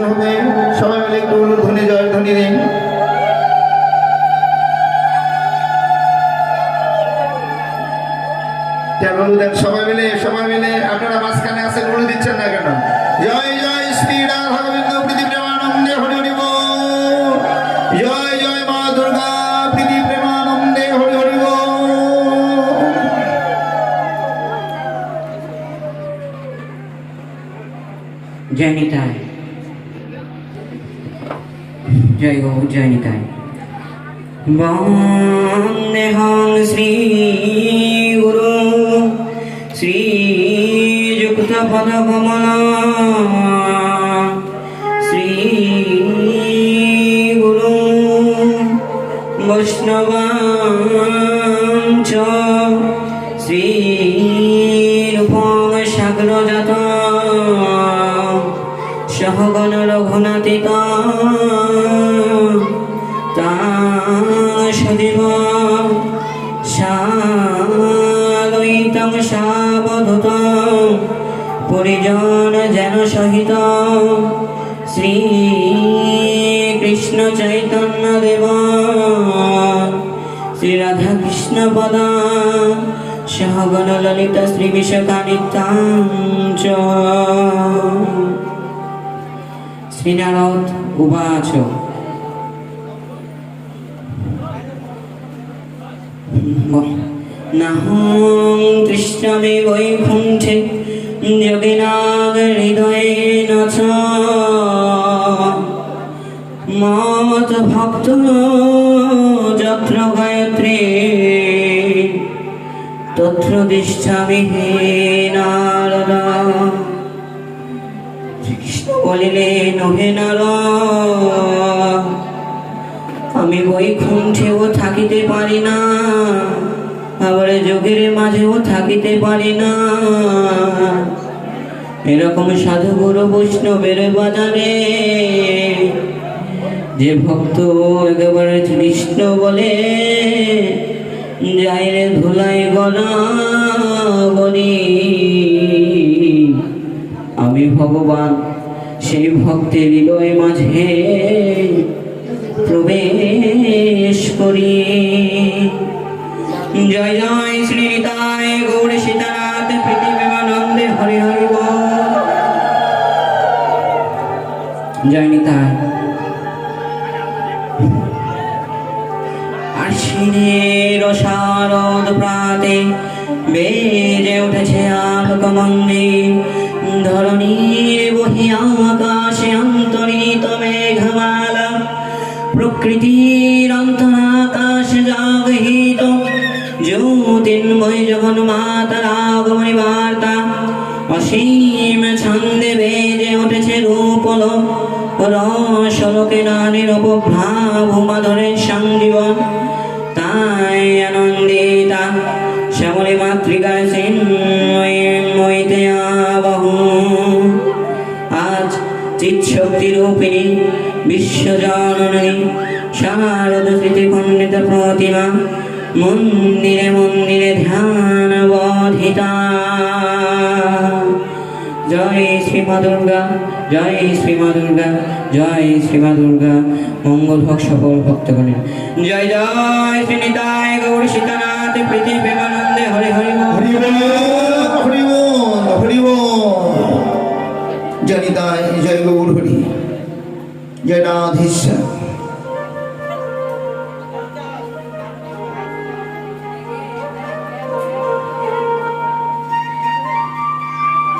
সবাই মিলে জয় সবাই মিলে আপনারা মাঝখানে আছে গুলো দিচ্ছেন না কেন? জয় জয় শ্রী প্রীতি প্রেমানন্দে হরি জয় জয় মা দুর্গা, প্রীতি প্রেমানন্দে হরি হরি। জয় জয় গো জয় নিতাই বন্দেহং শ্রী গুরু শ্রীযুক্ত পদ কমল শ্রী গুরু বৈষ্ণবাঞ্চ শ্রী রূপং সাগ্রজাত সহগণ রঘুনাথিত পরিজন যেন সহিত। শ্রী কৃষ্ণ চৈতন্য দেব। শ্রী রাধা কৃষ্ণ পদা। সহগণ ললিত শ্রী বিশ্বকানিতাঞ্চ শ্রীনারদ উবাচ। নাহং কৃষ্ণমে বৈকুণ্ঠে। যোগিনাগ হৃদয়ে নচ মত ভক্ত যত্র গায়ত্রী, তত্র দিষ্ঠামি হে নারদ। বলিলে, নহে নার আমি বৈকুণ্ঠেও থাকিতে পারি না। আবার যোগের মাঝেও থাকিতে পারি না। এরকম সাধু গুরু বৈষ্ণবের বাজারে, যে ভক্ত একেবারে কৃষ্ণ বলে যাইরে ধুলাই গলা গলি আমি ভগবান। সেই ভক্তের হৃদয় মাঝে প্রবেশ করি। জয় জয় শ্রী নিতায় গৌর সীতানাথ পৃথিবীমানন্দে হরি হরি বল। জয় নিতায় আশ্বিনের শারদ প্রাতে বেজে উঠেছে আলোক মন্দির ধরণীর বহি আকাশে অন্তরিত মেঘমালা। প্রকৃতির অন্তরাকাশ জ্যোতির্ময় যখন মাতার আগমনী বার্তা। অসীম ছন্দে বেজে উঠেছে রূপল। রসলোকে নারীর অপভ্রাভ মাধুরের সঞ্জীবন। তাই আনন্দিতা শ্যামলী মাতৃকায় সিন্ময়ীতে আবহু। আজ চিৎশক্তি রূপিণী বিশ্বজননী শারদ স্মৃতি খণ্ডিত প্রতিমা। মন্দিরে মন্দিরে ধ্যান বধিতা। জয় শ্রী মা দুর্গা, জয় শ্রী মা দুর্গা, জয় শ্রী মা দুর্গা। মঙ্গল হোক সকল ভক্তগণের। জয় জয় শ্রী নিতায় গৌর সীতানাথ, প্রীতি প্রেমানন্দে হরি হরি। হরি হরি হরি জয় নিতাই, জয় গৌর হরি জয় রাধেশ্বর